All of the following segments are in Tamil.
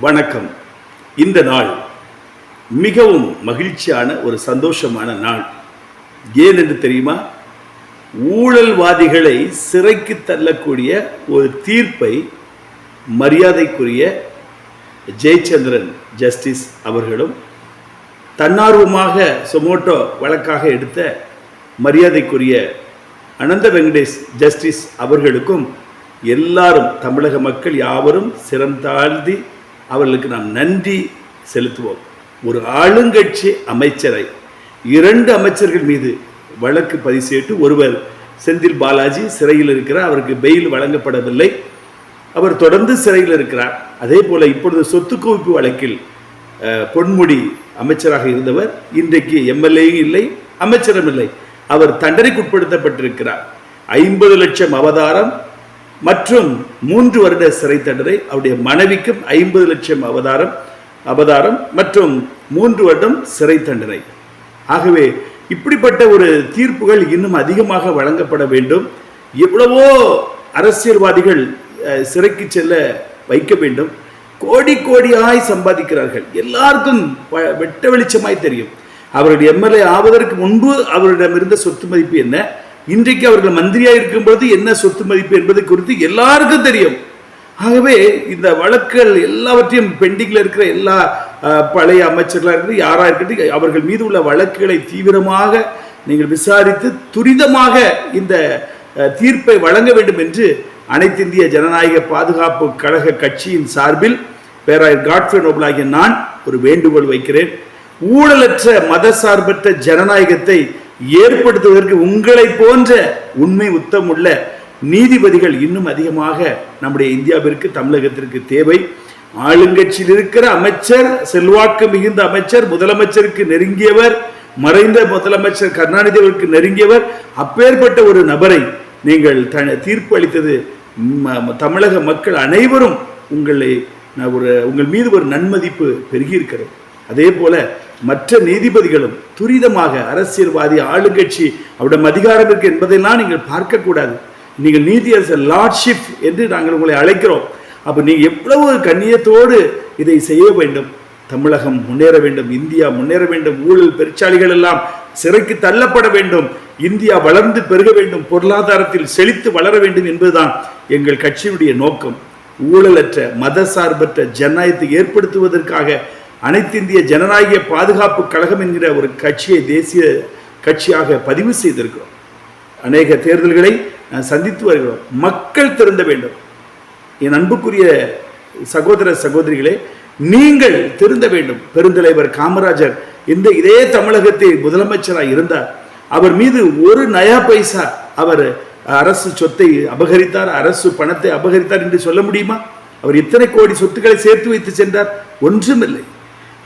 வணக்கம். இந்த நாள் மிகவும் மகிழ்ச்சியான ஒரு சந்தோஷமான நாள். ஏன் என்று தெரியுமா? ஊழல்வாதிகளை சிறைக்கு தள்ளக்கூடிய ஒரு தீர்ப்பை மரியாதைக்குரிய ஜெயச்சந்திரன் ஜஸ்டிஸ் அவர்களும் தன்னார்வமாக சொமோட்டோ வழக்காக எடுத்த மரியாதைக்குரிய அனந்த வெங்கடேஷ் ஜஸ்டிஸ் அவர்களுக்கும் எல்லாரும் தமிழக மக்கள் யாவரும் சிறந்தாழ்ந்தி அவர்களுக்கு நாம் நன்றி செலுத்துவோம். ஒரு ஆளுங்கட்சி அமைச்சரை இரண்டு அமைச்சர்கள் மீது வழக்கு பதிவு செய்து ஒருவர் செந்தில் பாலாஜி சிறையில் இருக்கிறார் அவருக்கு பெயில் வழங்கப்படவில்லை. அவர் தொடர்ந்து சிறையில் இருக்கிறார். அதே போல இப்பொழுது சொத்து குவிப்பு வழக்கில் அஹ், பொன்முடி அமைச்சராக இருந்தவர் இன்றைக்கு எம்எல்ஏயும் இல்லை அமைச்சரும் இல்லை. அவர் தண்டனைக்குட்படுத்தப்பட்டிருக்கிறார் ஐம்பது லட்சம் அவதாரம் மற்றும் மூன்று வருட சிறை தண்டனை அவருடைய மனைவிக்கும் ஐம்பது லட்சம் அவதாரம் அவதாரம் மற்றும் மூன்று வருடம் சிறை தண்டனை. ஆகவே இப்படிப்பட்ட ஒரு தீர்ப்புகள் இன்னும் அதிகமாக வழங்கப்பட வேண்டும். எவ்வளவோ அரசியல்வாதிகள் அஹ், சிறைக்கு செல்ல வைக்க வேண்டும். கோடி கோடியாய் சம்பாதிக்கிறார்கள். எல்லாருக்கும் வெட்ட வெளிச்சமாய் தெரியும். அவருடைய எம்எல்ஏ ஆவதற்கு முன்பு அவரிடம் இருந்த சொத்து மதிப்பு என்ன? இன்றைக்கு அவர்கள் மந்திரியாக இருக்கும்போது என்ன சொத்து மதிப்பு என்பது குறித்து எல்லாருக்கும் தெரியும். ஆகவே இந்த வழக்குகள் எல்லாவற்றையும் பெண்டிங்கில் இருக்கிற எல்லா பழைய அமைச்சர்களாக இருக்கட்டும் யாராக இருக்கட்டும் அவர்கள் மீது உள்ள வழக்குகளை தீவிரமாக நீங்கள் விசாரித்து துரிதமாக இந்த தீர்ப்பை வழங்க வேண்டும் என்று அனைத்து இந்திய ஜனநாயக பாதுகாப்பு கழக கட்சியின் சார்பில் பேராயர் காட்ஃபே நோபல் ஆகிய நான் ஒரு வேண்டுகோள் வைக்கிறேன். ஊழலற்ற மதசார்பற்ற ஜனநாயகத்தை ஏற்படுத்துவதற்கு உங்களை போன்ற உண்மை உத்தமுள்ள நீதிபதிகள் இன்னும் அதிகமாக நம்முடைய இந்தியாவிற்கு தமிழகத்திற்கு தேவை. ஆளுங்கட்சியில் இருக்கிற அமைச்சர் செல்வாக்கு மிகுந்த அமைச்சர் முதலமைச்சருக்கு நெருங்கியவர் மறைந்த முதலமைச்சர் கருணாநிதி அவருக்கு நெருங்கியவர் அப்பேற்பட்ட ஒரு நபரை நீங்கள் த- தீர்ப்பு அளித்தது தமிழக மக்கள் அனைவரும் உங்களை நான் ஒரு உங்கள் மீது ஒரு நன்மதிப்பு பெருகியிருக்கிறது. அதே போல மற்ற நீதிபதிகளும் துரிதமாக அரசியல்வாதி ஆளுங்கட்சி அவரிடம் அதிகாரம் இருக்கு என்பதையெல்லாம் நீங்கள் பார்க்கக்கூடாது. நீங்கள் நீதி அரச லார்ட்ஷிப் என்று நாங்கள் உங்களை அழைக்கிறோம். அப்போ நீங்கள் எவ்வளவு கண்ணியத்தோடு இதை செய்ய வேண்டும். தமிழகம் முன்னேற வேண்டும் இந்தியா முன்னேற வேண்டும் ஊழல் பெருச்சாளிகள் எல்லாம் சிறைக்கு தள்ளப்பட வேண்டும் இந்தியா வளர்ந்து பெருக வேண்டும் பொருளாதாரத்தில் செழித்து வளர வேண்டும் என்பதுதான் எங்கள் கட்சியுடைய நோக்கம். ஊழலற்ற மதசார்பற்ற ஜனநாயகத்தை ஏற்படுத்துவதற்காக அனைத்து இந்திய ஜனநாயக பாதுகாப்பு கழகம் என்கிற ஒரு கட்சியை தேசிய கட்சியாக பதிவு செய்திருக்கிறோம். அநேக தேர்தல்களை சந்தித்து வருகிறோம். மக்கள் திருந்த வேண்டும். என் அன்புக்குரிய சகோதர சகோதரிகளே நீங்கள் திருந்த வேண்டும். பெருந்தலைவர் காமராஜர் இந்த இதே தமிழகத்தில் முதலமைச்சராக இருந்தார். அவர் மீது ஒரு நயா பைசா அவர் அரசு சொத்தை அபகரித்தார் அரசு பணத்தை அபகரித்தார் என்று சொல்ல முடியுமா? அவர் எத்தனை கோடி சொத்துக்களை சேர்த்து வைத்து சென்றார். ஒன்றுமில்லை.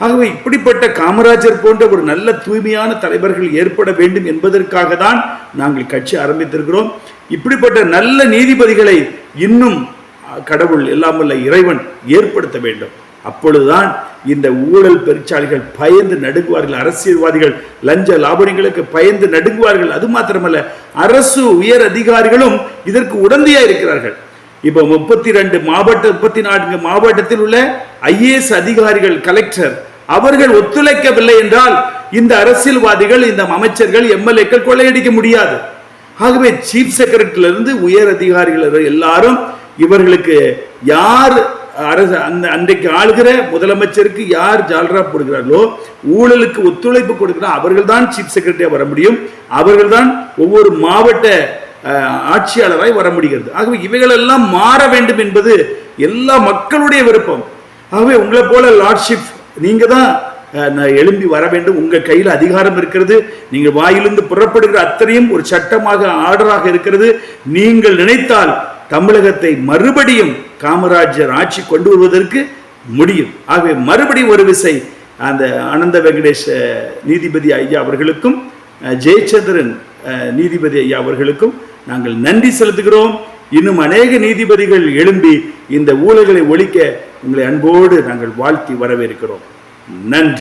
ஆகவே இப்படிப்பட்ட காமராஜர் போன்ற ஒரு நல்ல தூய்மையான தலைவர்கள் ஏற்பட வேண்டும் என்பதற்காக தான் நாங்கள் கட்சி ஆரம்பித்திருக்கிறோம். இப்படிப்பட்ட நல்ல நீதிபதிகளை இன்னும் கடவுள் எல்லாம் இறைவன் ஏற்படுத்த வேண்டும். அப்பொழுதுதான் இந்த ஊழல் பெருச்சாளிகள் பயந்து நடுங்குவார்கள் அரசியல்வாதிகள் லஞ்ச லாபணிகளுக்கு பயந்து நடுங்குவார்கள். அது மாத்திரமல்ல அரசு உயர் அதிகாரிகளும் இதற்கு உடந்தையா இருக்கிறார்கள் இப்போ முப்பத்தி ரெண்டு மாவட்ட முப்பத்தி நான்கு மாவட்டத்தில் உள்ள ஐஏஎஸ் அதிகாரிகள் கலெக்டர் அவர்கள் ஒத்துழைக்கவில்லை என்றால் இந்த அரசியல்வாதிகள் இந்த அமைச்சர்கள் எம்எல்ஏக்கள் கொள்ளையடிக்க முடியாது. ஆகவே சீஃப் செக்ரட்டரியிலிருந்து உயர் அதிகாரிகள் எல்லாரும் இவர்களுக்கு யார் அரசு அந்த அன்றைக்கு ஆளுகிற முதலமைச்சருக்கு யார் ஜால்ரா போடுகிறார்களோ ஊழலுக்கு ஒத்துழைப்பு கொடுக்கிறார் அவர்கள் தான் சீஃப் செக்ரட்டரியாக வர முடியும். அவர்கள் தான் ஒவ்வொரு மாவட்ட ஆட்சியாளராய் வர முடிகிறது. ஆகவே இவைகளெல்லாம் மாற வேண்டும் என்பது எல்லா மக்களுடைய விருப்பம். ஆகவே உங்களை போல லார்ட்ஷிப் நீங்கள் தான் நான் எழும்பி வர வேண்டும். உங்கள் கையில் அதிகாரம் இருக்கிறது. நீங்கள் வாயிலிருந்து புறப்படுகிற அத்தனையும் ஒரு சட்டமாக ஆர்டராக இருக்கிறது. நீங்கள் நினைத்தால் தமிழகத்தை மறுபடியும் காமராஜர் ஆட்சி கொண்டு வருவதற்கு முடியும். ஆகவே மறுபடியும் ஒரு விசை அந்த அனந்த வெங்கடேஷ் நீதிபதி ஐயா அவர்களுக்கும் ஜெயச்சந்திரன் நீதிபதி ஐயா அவர்களுக்கும் நாங்கள் நன்றி செலுத்துகிறோம். இன்னும் அநேக நீதிபதிகள் எழும்பி இந்த ஊழல்களை ஒழிக்க உங்களை அன்போடு நாங்கள் வாழ்த்தி வரவேற்கிறோம். நன்றி.